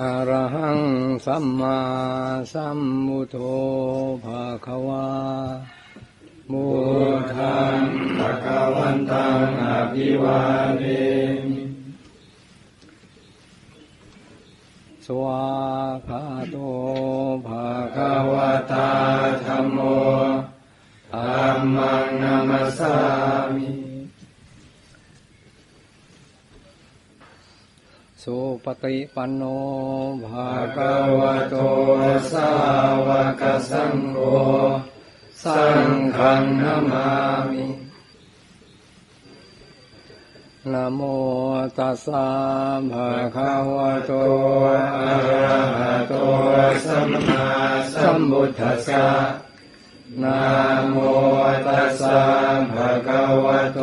อรหังสัมมาสัมพุทโธภาความุพุททัธังภะคะวันตังอภิวาเทมิสวาคาโตภาภะคะคะวะตา ปฏิปันโนภาภะคะวะโตสาวกสังโฆสังฆังนามามินะโมตัสสะภะคะวะโตอะระหะโตสัมมาสัมพุทธัสสะนะโมตัสสะภะคะวะโต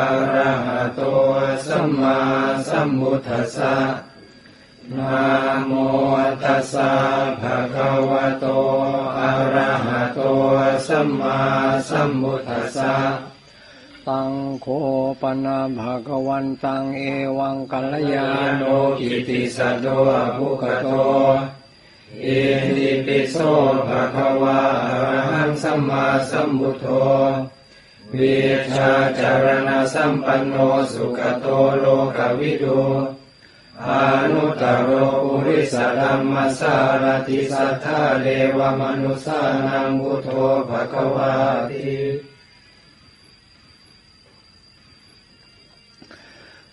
อะระหะโตสัมมาสัมพุทธัสสะนะโมตัสสะภะคะวะโตอะระหะโตสัมมาสัมพุทธัสสะตังโคปนะภะคะวันตังเอวังกัลยาโนกิติสัตโตภุคโตอิติปิโสภะคะวะอะระหังสัมมาสัมพุทโธ วิชาจารณสัมปันโนสุขโตโลกวิดูอนุตตรโรปุริสธรรมสารติสัทธาเดวมนุสานังพุทโธภควาติ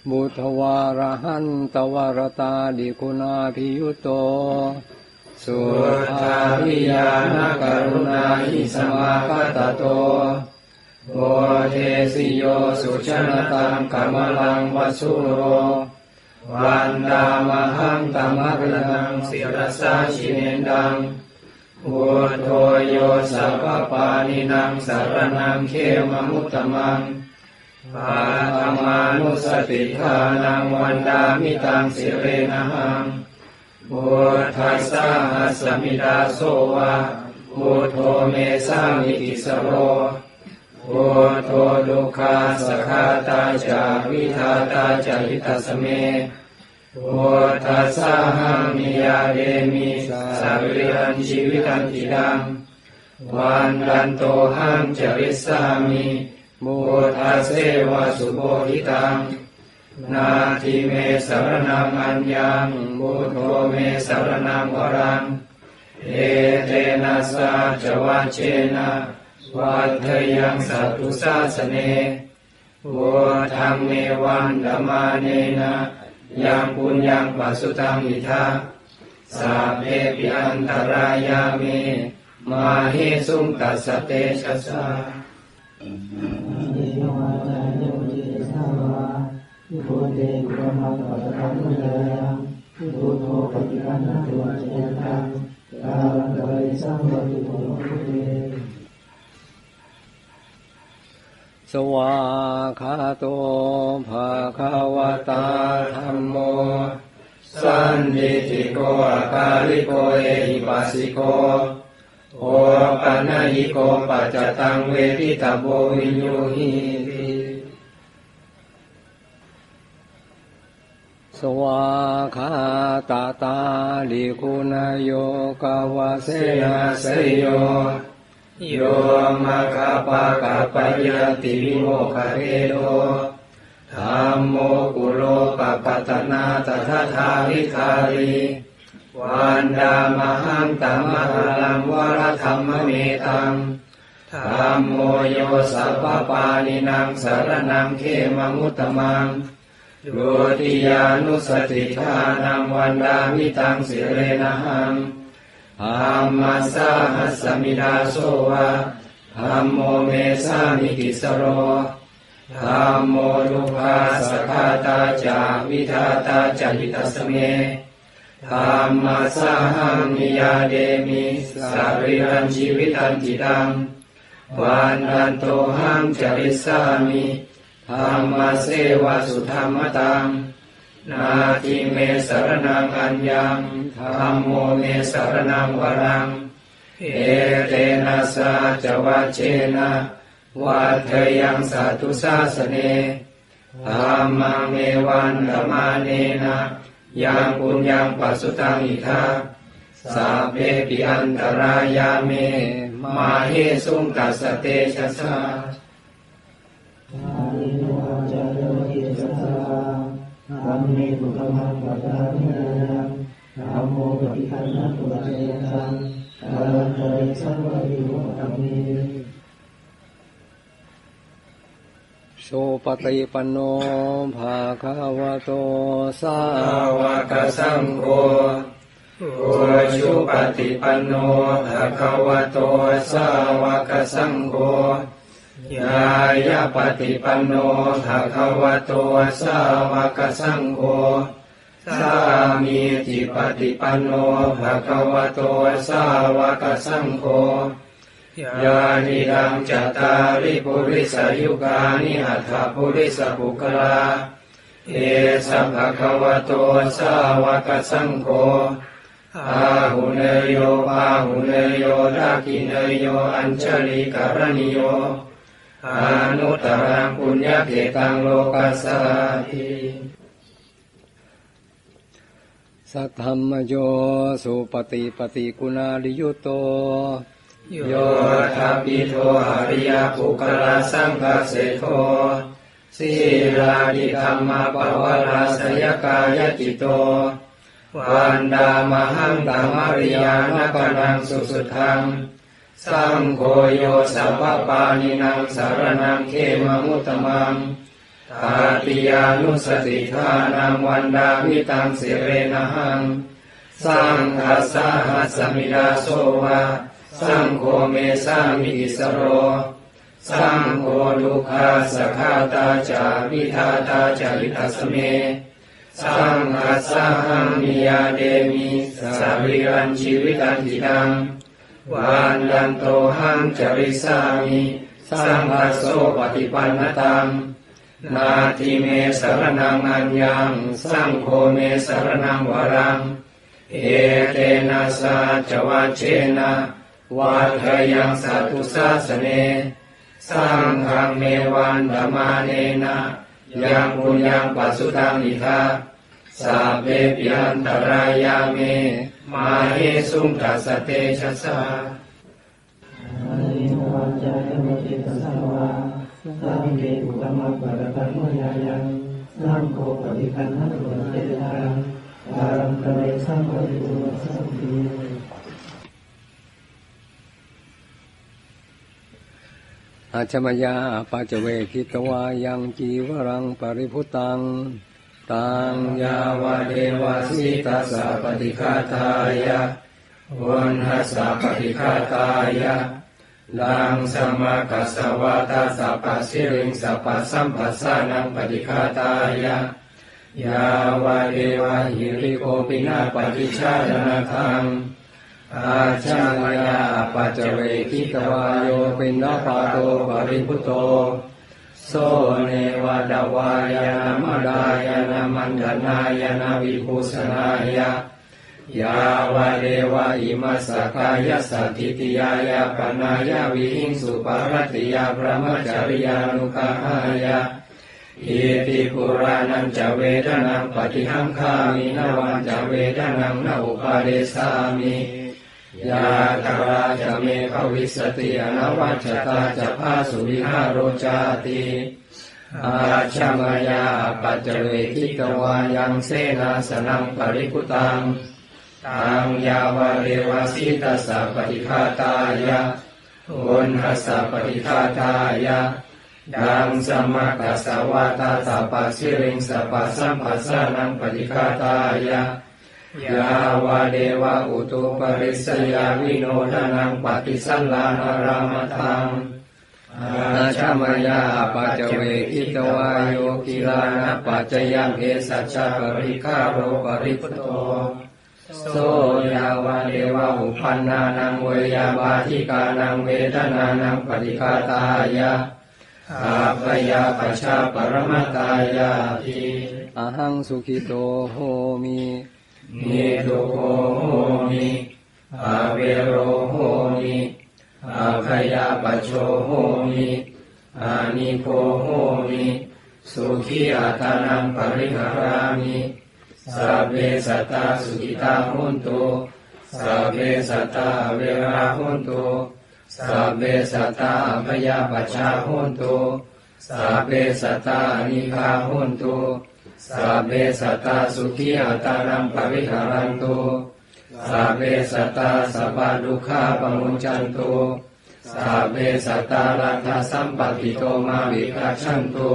บุตวารหันตวรตาดิคุณาภิยุโต สุทาริยานกรุณาหิสมาคตโต โอเทสิโยสุชนตังกมลังวสุโรวันดามหังตมะรังศิรสาชิเนดังพุทโธโยสัพปานินังสารนังเขมมุตตมังปาธมานุสติทานังวันดามิตังสิเรนะหังพุทธัสสะหัสมิดาโสวะพุทโธเมสามิติสโร พุทโธดุขาสคาตาจาวิทาตาจาริตัสเมพุทธัสสะหังมิยาเดมิสัพพิรันชีวิตันติดังวันดันโตหังจริสามิพุทธัสเสวะสุโบหิตัง นาทิเมสารนังอัญญังบุตโธเมสารนังวรังเอเตนะสาจวัเชนะ วัฏยังสัตตุสาสเนพุทธังเมวันดมาเนนะยังปุญญังปัสสุตังอิทาสัพเพปิอันตรายาเมมาเฮสุงตัสเตชะสาพุทเตกุรมังปัสสังมุจยังพุทโธปฏิปันนตุวัจเจตังกาลังกะริสังวัตุโตพุเต สวาคาโตภาคาวตาธรรมโม สันนิติโกอาคาลิโกเอหิปัสสิโกโอปัญญิโกปัจจตังเวทิตาโบวิญญูหิติสวาคาตาตาลิคุณโยกาวาเสเสนาสยโย โยมาคาปะกาปยติวิโมคเรโตธรรมโมกุโลปะปัตนาตถาทาวิคารีวันดามหังตัมมะลังวรธรรมเมตังธรรมโมโยสัพปานินังสารนังเขมมุตตมังโยติยานุสติทานังวันดามิตังสิเรนะหัง อามาสาหัสมิดาโสวะธรรมโมเมสามิกิสโรธรรมโมลุภาสคาตาจาวิทาตาจาริตัสเมธรรมสาหังมิยาเดมิสาริรันชีวิตันติดังวันนันโตหังจริสามิธรรมเสวสุธรรมตัง นาทิเมสรนังอัญญังธรรมโมเมสรนังวรัง เอเตนะสาจวัชเชนะวัฏยังสัตุสาสเนธรรมังเมวันธรมาเนนะยังปุญญังปัสสุตังอิทักสาเปปิอันตรายาเม มาเฮสุงตัสเตชะสา เมตุขมังปัตตานิยังธัมโมปฏิคันนะตุเจตังกาลันตเรสัมวะริโยตัมเมโสปฏิปันโนภาคาวะโตสาสาวกสังโฆโอชุปฏิปันโนภะคะวะโตสาวกสังโฆ ยายาปฏิปันโนภะคะวะโตสาวกสังโฆสามีจิปฏิปันโนภะคะวะโตสาวกสังโฆยานิรังจตาริปุริสยุกานิอัฏฐปุริสปุคลาเอสัพพะคะวะโตสาวกสังโฆอาหุเนโยปาหุเนโยราคิเนโยอัญชลิกรณิโย อนุตตรังปุญญเกตังโลกัสสาธิสัทธัมมโยสุปฏิปฏิกุณาลิยุตโต โยทัพพิโทหาริยปุคลาสังกเสโทสีราดิธรรมปวาราสยกายจิตโต วันดามหังตามริยานปนังสุสุทัง สังโฆโยสัพพปานินังสารนังเขมมุตมังตาติยานุสติทานังวันดามิตังสิเรนะหังสังฆาสาหัสมิดาโสวะสังโฆเมสามิสโร สังโฆดุขาสขาตาจาวิทาตาจาริทัสเม สังฆาสหังมิยาเดมิสาวิรันชีวิตันติดัง วันดันโตหังจริสามิสังฆาโสปฏิปันนตังนาทิเมสรนังอัญญังสังโฆเมสรนังวรัง เอเตนะสาจวัชเชนะวัฏยังสัตตุสาสเนสังฆังเมวันดมาเนนะยังปุญญังปัสสุตังอิทา สาเปปิยันตรายาเม มาเฮสุงตัสสเตชะสาอาลิโนอาจารย์วิสัสสะธัมเมตุขมังปัตตานิยังธัมโมปฏิคันนะตุเจตังกาลันตเรสัมวะริโยตัมเมอาชมยาปัจเจเวคิตวายังจีวรังปริพุตัง ตังยาวเดวะสิตัสสะปฏิฆาตายะวันหัสสะปฏิฆาตายะลังสมากัสวะตัสสะปัสสิริงสัพพะสัมปัสสานังปฏิฆาตายะยาวเดวะหิริโกปินาปฏิชาดนาทังอาชามยาปัจเจเวคิตวายโยปินปาโตปริพุโต โสเนวะดวายานามดายานามันดนายานาวิภูสนายะยาวะเดวะอิมัสสกายสัติติยายาปนายาวิหิงสุปารติยาพระมจริยานุกาหายะอิติปุรานันจะเวทนังปฏิหังคามินวันจะเวทนังนอุปาเดสามิ ยาตราจะเมภวิสติอนวัชตาจะพาสุวิหารโรจาติอาชามายาปัจเวทิตวายังเสนาสนังปริพุตังตังยาวเรวสิตัสปฏิฆาตายะวนหัสสะปฏิฆาตายะดังสมากัสสวะตาตาปัสิริงสัพพสัมปัสสานังปฏิฆาตายะ ยาวาเดวะอุตุปริสยาวิโนทนังปฏิสัลลานารามทังอาชามยาปัจเจเวคิตวายโยกิลานะปัจจยังเอสัจจปริคาโรปริพุโตโสยาวาเดวะอุปันนานังเวยาบาทิกานังเวทนานังปฏิคาตายะอาปยาปชาปรมตายาทิอหังสุขิโตโหมิ นิทุโหโหมิอาเวโรโหมิอาพยาปโชโหมิอานิโคโหมิสุขีอัตานังปริหารามิสัพเพสัตตาสุขิตาหุนตุสัพเพสัตตาเวราหุนตุสัพเพสัตตาพยาปชาหุนตุสัพเพสัตตานิพาหุนตุ สัพเพสัตตาสุขีอัตานัมปริหารันตุสัพเพสัตตาสัพพะดุขาปมุญจันตุสัพเพสัตตาราคาสัมปติโตมาวิคัจฉันตุ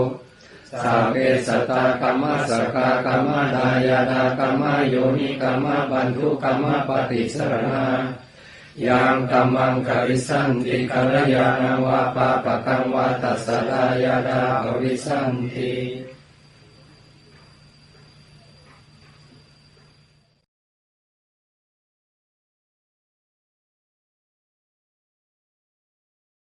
สัพเพสัตตากรรมสกากรรมดายาดากรรมโยนิกรรมปันทุกรรมปฏิสรณายังกรรมังกริสันติกัลยาณวาปาปะกังวาตัสสะดายาดาภวิสันติ